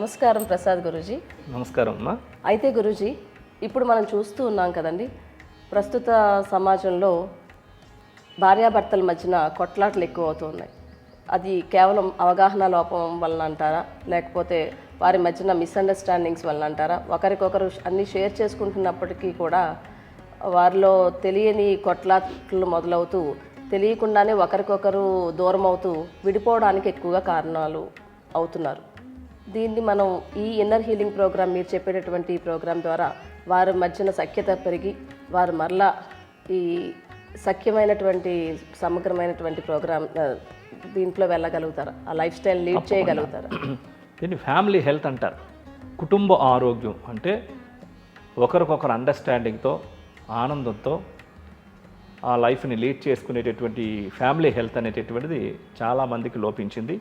నమస్కారం ప్రసాద్ గురూజీ. నమస్కారం అమ్మా. అయితే గురూజీ ఇప్పుడు మనం చూస్తూ ఉన్నాం కదండి ప్రస్తుత సమాజంలో భార్యాభర్తల మధ్యన కొట్లాటలు ఎక్కువ అవుతున్నాయి అది కేవలం అవగాహన లోపం వలన అంటారా లేకపోతే వారి మధ్యన మిస్అండర్స్టాండింగ్స్ వలన అంటారా ఒకరికొకరు అన్నీ షేర్ చేసుకుంటున్నప్పటికీ కూడా వారిలో తెలియని కొట్లాటలు మొదలవుతూ తెలియకుండానే ఒకరికొకరు దూరం అవుతూ విడిపోవడానికి ఎక్కువగా కారణాలు అవుతున్నారు. దీన్ని మనం ఈ ఇన్నర్ హీలింగ్ ప్రోగ్రామ్ మీరు చెప్పేటటువంటి ఈ ప్రోగ్రామ్ ద్వారా వారి మధ్యన సఖ్యత పెరిగి వారు మరలా ఈ సఖ్యమైనటువంటి సమగ్రమైనటువంటి ప్రోగ్రామ్ దీంట్లో వెళ్ళగలుగుతారా. ఆ లైఫ్ స్టైల్ లీడ్ చేయగలుగుతారా. దీన్ని ఫ్యామిలీ హెల్త్ అంటారు. కుటుంబ ఆరోగ్యం అంటే ఒకరికొకరు అండర్స్టాండింగ్తో ఆనందంతో ఆ లైఫ్ని లీడ్ చేసుకునేటటువంటి ఫ్యామిలీ హెల్త్ అనేటటువంటిది చాలామందికి లోపించింది.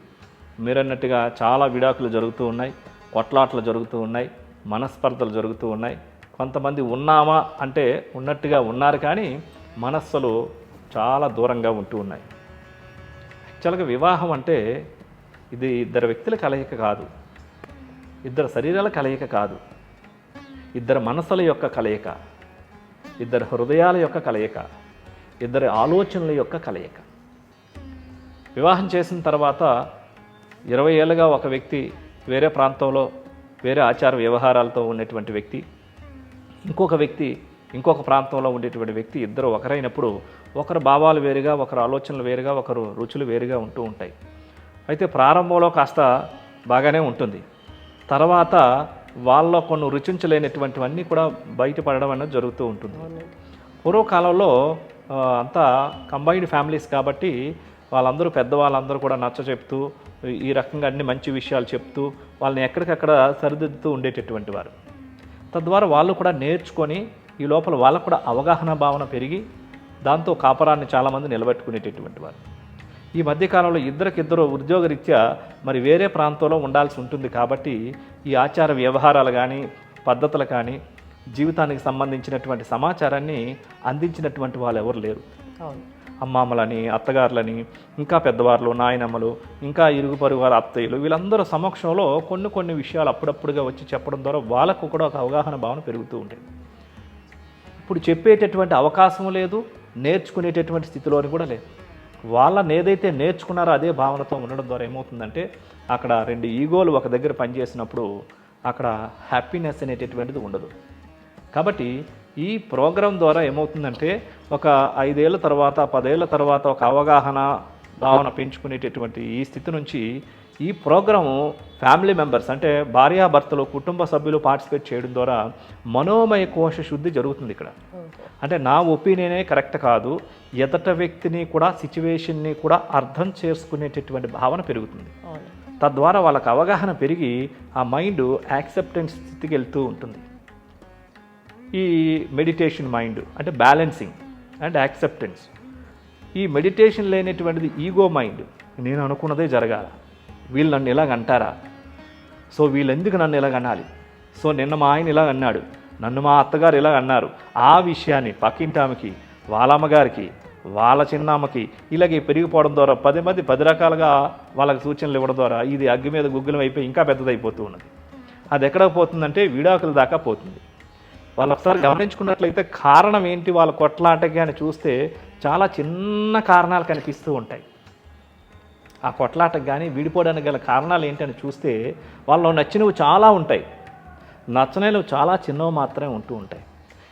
మీరన్నట్టుగా చాలా విడాకులు జరుగుతూ ఉన్నాయి కొట్లాటలు జరుగుతూ ఉన్నాయి మనస్పర్ధలు జరుగుతూ ఉన్నాయి. కొంతమంది ఉన్నామా అంటే ఉన్నట్టుగా ఉన్నారు కానీ మనస్సులు చాలా దూరంగా ఉంటూ ఉన్నాయి. యాక్చువల్గా వివాహం అంటే ఇది ఇద్దరు వ్యక్తుల కలయిక కాదు. ఇద్దరు శరీరాల కలయిక కాదు. ఇద్దరు మనసుల యొక్క కలయిక ఇద్దరు హృదయాల యొక్క కలయిక ఇద్దరి ఆలోచనల యొక్క కలయిక. వివాహం చేసిన తర్వాత ఇరవై ఏళ్ళుగా ఒక వ్యక్తి వేరే ప్రాంతంలో వేరే ఆచార వ్యవహారాలతో ఉన్నటువంటి వ్యక్తి ఇంకొక వ్యక్తి ఇంకొక ప్రాంతంలో ఉండేటువంటి వ్యక్తి ఇద్దరు ఒకరైనప్పుడు ఒకరు భావాలు వేరుగా ఒకరు ఆలోచనలు వేరుగా ఒకరు రుచులు వేరుగా ఉంటూ ఉంటాయి. అయితే ప్రారంభంలో కాస్త బాగానే ఉంటుంది. తర్వాత వాళ్ళలో కొన్ని రుచించలేనటువంటివన్నీ కూడా బయటపడడం అనేది జరుగుతూ ఉంటుంది. పూర్వకాలంలో అంతా కంబైన్డ్ ఫ్యామిలీస్ కాబట్టి వాళ్ళందరూ పెద్దవాళ్ళందరూ కూడా నచ్చ చెప్తూ ఈ రకంగా అన్ని మంచి విషయాలు చెప్తూ వాళ్ళని ఎక్కడికక్కడ సరిదిద్దుతూ ఉండేటటువంటి వారు. తద్వారా వాళ్ళు కూడా నేర్చుకొని ఈ లోపల వాళ్ళకు కూడా అవగాహన భావన పెరిగి దాంతో కాపరాన్ని చాలామంది నిలబెట్టుకునేటటువంటి వారు. ఈ మధ్యకాలంలో ఇద్దరికిద్దరు ఉద్యోగరీత్యా మరి వేరే ప్రాంతంలో ఉండాల్సి ఉంటుంది కాబట్టి ఈ ఆచార వ్యవహారాలు కానీ పద్ధతులు కానీ జీవితానికి సంబంధించినటువంటి సమాచారాన్ని అందించినటువంటి వాళ్ళు ఎవరు లేరు. అమ్మమ్మలని అత్తగారులని ఇంకా పెద్దవార్లు నాయనమ్మలు ఇంకా ఇరుగు పొరుగు అత్తయ్యలు వీళ్ళందరూ సమక్షంలో కొన్ని కొన్ని విషయాలు అప్పుడప్పుడుగా వచ్చి చెప్పడం ద్వారా వాళ్ళకు కూడా ఒక అవగాహన భావన పెరుగుతూ ఉండేది. ఇప్పుడు చెప్పేటటువంటి అవకాశం లేదు నేర్చుకునేటటువంటి స్థితిలోని కూడా లేదు. వాళ్ళని ఏదైతే నేర్చుకున్నారో అదే భావనతో ఉండడం ద్వారా ఏమవుతుందంటే అక్కడ రెండు ఈగోలు ఒక దగ్గర పనిచేసినప్పుడు అక్కడ హ్యాపీనెస్ అనేటటువంటిది ఉండదు. కాబట్టి ఈ ప్రోగ్రాం ద్వారా ఏమవుతుందంటే ఒక ఐదేళ్ళ తర్వాత పదేళ్ళ తర్వాత ఒక అవగాహన భావన పెంచుకునేటటువంటి ఈ స్థితి నుంచి ఈ ప్రోగ్రాము ఫ్యామిలీ మెంబర్స్ అంటే భార్యాభర్తలు కుటుంబ సభ్యులు పార్టిసిపేట్ చేయడం ద్వారా మనోమయ కోశ శుద్ధి జరుగుతుంది ఇక్కడ. అంటే నా ఒపీనియనే కరెక్ట్ కాదు ఎదట వ్యక్తిని కూడా సిచ్యువేషన్ని కూడా అర్థం చేసుకునేటటువంటి భావన పెరుగుతుంది. తద్వారా వాళ్ళకి అవగాహన పెరిగి ఆ మైండ్ యాక్సెప్టెన్స్ స్థితికి వెళ్తూ ఉంటుంది. ఈ మెడిటేషన్ మైండ్ అంటే బ్యాలెన్సింగ్ అండ్ యాక్సెప్టెన్స్. ఈ మెడిటేషన్ లేనటువంటిది ఈగో మైండ్. నేను అనుకున్నదే జరగాల. వీళ్ళు నన్ను ఇలాగ అంటారా? సో వీళ్ళెందుకు నన్ను ఇలాగ అనాలి? సో నిన్న మా ఆయన ఇలాగ అన్నాడు? నన్ను మా అత్తగారు ఇలాగ అన్నారు? ఆ విషయాన్ని పక్కింటామకి వాళ్ళ అమ్మగారికి వాళ్ళ చిన్నామ్మకి ఇలాగే పెరిగిపోవడం ద్వారా పది మంది పది రకాలుగా వాళ్ళకి సూచనలు ఇవ్వడం ద్వారా ఇది అగ్గి మీద గుగ్గులం అయిపోయి ఇంకా పెద్దదైపోతూ ఉన్నది. అది ఎక్కడ పోతుందంటే విడాకుల దాకా పోతుంది. వాళ్ళు ఒకసారి గమనించుకున్నట్లయితే కారణం ఏంటి? వాళ్ళ కొట్లాటకి అని చూస్తే చాలా చిన్న కారణాలు కనిపిస్తూ ఉంటాయి. ఆ కొట్లాటకు కానీ విడిపోవడానికి గల కారణాలు ఏంటని చూస్తే వాళ్ళు నచ్చినవి చాలా ఉంటాయి. నచ్చనేవి చాలా చిన్నవి మాత్రమే ఉంటూ ఉంటాయి.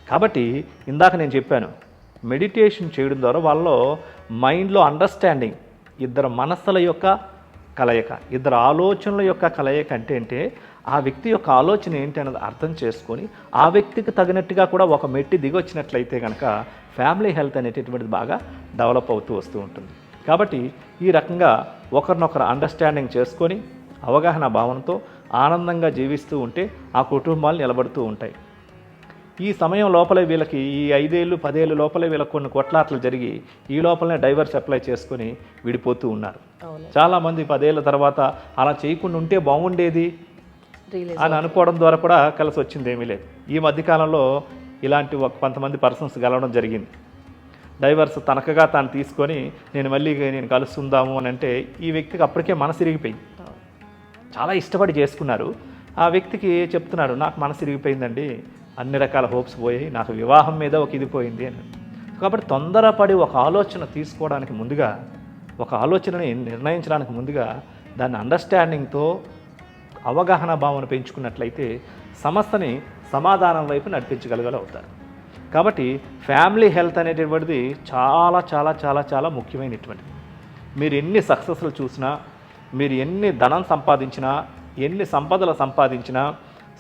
కాబట్టి ఇందాక నేను చెప్పాను మెడిటేషన్ చేయడం ద్వారా వాళ్ళు మైండ్లో అండర్స్టాండింగ్ ఇద్దరు మనస్సుల యొక్క కలయిక ఇద్దరు ఆలోచనల యొక్క కలయిక అంటే అంటే ఆ వ్యక్తి యొక్క ఆలోచన ఏంటి అన్నది అర్థం చేసుకొని ఆ వ్యక్తికి తగినట్టుగా కూడా ఒక మెట్టి దిగి వచ్చినట్లయితే కనుక ఫ్యామిలీ హెల్త్ అనేటటువంటిది బాగా డెవలప్ అవుతూ వస్తూ ఉంటుంది. కాబట్టి ఈ రకంగా ఒకరినొకరు అండర్స్టాండింగ్ చేసుకొని అవగాహన భావనతో ఆనందంగా జీవిస్తూ ఉంటే ఆ కుటుంబాలు నిలబడుతూ ఉంటాయి. ఈ సమయం లోపలే వీళ్ళకి ఈ ఐదేళ్ళు పదేళ్ళు లోపలే వీళ్ళకి కొన్ని కొట్లాట్లు జరిగి ఈ లోపలనే డైవర్స్ అప్లై చేసుకొని విడిపోతూ ఉన్నారు. చాలామంది పదేళ్ళ తర్వాత అలా చేయకుండా ఉంటే బాగుండేది? అని అనుకోవడం ద్వారా కూడా కలిసి వచ్చింది ఏమీ లేదు. ఈ మధ్యకాలంలో ఇలాంటి ఒక కొంతమంది పర్సన్స్ కలవడం జరిగింది. డైవర్స్ తనకగా తాను తీసుకొని నేను మళ్ళీ నేను కలుస్తుందాము అని అంటే ఈ వ్యక్తికి అప్పటికే మనసు ఇరిగిపోయింది. చాలా ఇష్టపడి చేసుకున్నారు. ఆ వ్యక్తికి చెప్తున్నాడు నాకు మనసు ఇరిగిపోయిందండి. అన్ని రకాల హోప్స్ పోయాయి. నాకు వివాహం మీద ఒక ఇది పోయింది అని. కాబట్టి తొందరపడి ఒక ఆలోచన తీసుకోవడానికి ముందుగా ఒక ఆలోచనని నిర్ణయించడానికి ముందుగా దాన్ని అండర్స్టాండింగ్తో అవగాహన భావన పెంచుకున్నట్లయితే సమస్యని సమాధానం వైపు నడిపించగలగలు అవుతారు. కాబట్టి ఫ్యామిలీ హెల్త్ అనేటటువంటిది చాలా చాలా చాలా చాలా ముఖ్యమైనటువంటిది. మీరు ఎన్ని సక్సెస్లు చూసినా మీరు ఎన్ని ధనం సంపాదించినా ఎన్ని సంపదలు సంపాదించినా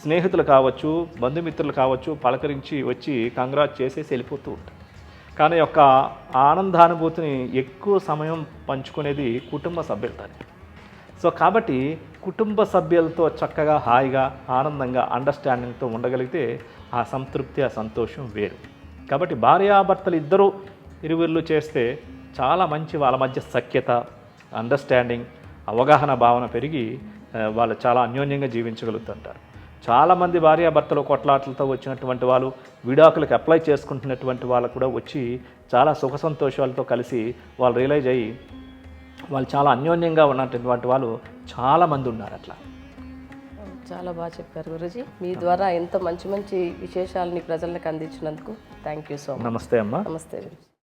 స్నేహితులు కావచ్చు బంధుమిత్రులు కావచ్చు పలకరించి వచ్చి కంగ్రాట్ చేసేసి వెళ్ళిపోతూ ఉంటారు. కానీ యొక్క ఆనందానుభూతిని ఎక్కువ సమయం పంచుకునేది కుటుంబ సభ్యులతోనే. సో కాబట్టి కుటుంబ సభ్యులతో చక్కగా హాయిగా ఆనందంగా అండర్స్టాండింగ్తో ఉండగలిగితే ఆ సంతృప్తి ఆ సంతోషం వేరు. కాబట్టి భార్యాభర్తలు ఇద్దరూ ఇరువుళ్ళు చేస్తే చాలా మంచి వాళ్ళ మధ్య సఖ్యత అండర్స్టాండింగ్ అవగాహన భావన పెరిగి వాళ్ళు చాలా అన్యోన్యంగా జీవించగలుగుతుంటారు. చాలామంది భార్యాభర్తలు కొట్లాటలతో వచ్చినటువంటి వాళ్ళు విడాకులకు అప్లై చేసుకుంటున్నటువంటి వాళ్ళు కూడా వచ్చి చాలా సుఖ సంతోషాలతో కలిసి వాళ్ళు రియలైజ్ అయ్యి వాళ్ళు చాలా అన్యోన్యంగా ఉన్నటువంటి వాళ్ళు చాలామంది ఉన్నారు అట్లా. చాలా బాగా చెప్పారు గురుజీ. మీ ద్వారా ఎంతో మంచి మంచి విశేషాలని ప్రజలకు అందించినందుకు థ్యాంక్ యూ సో మచ్. నమస్తే అమ్మా. నమస్తే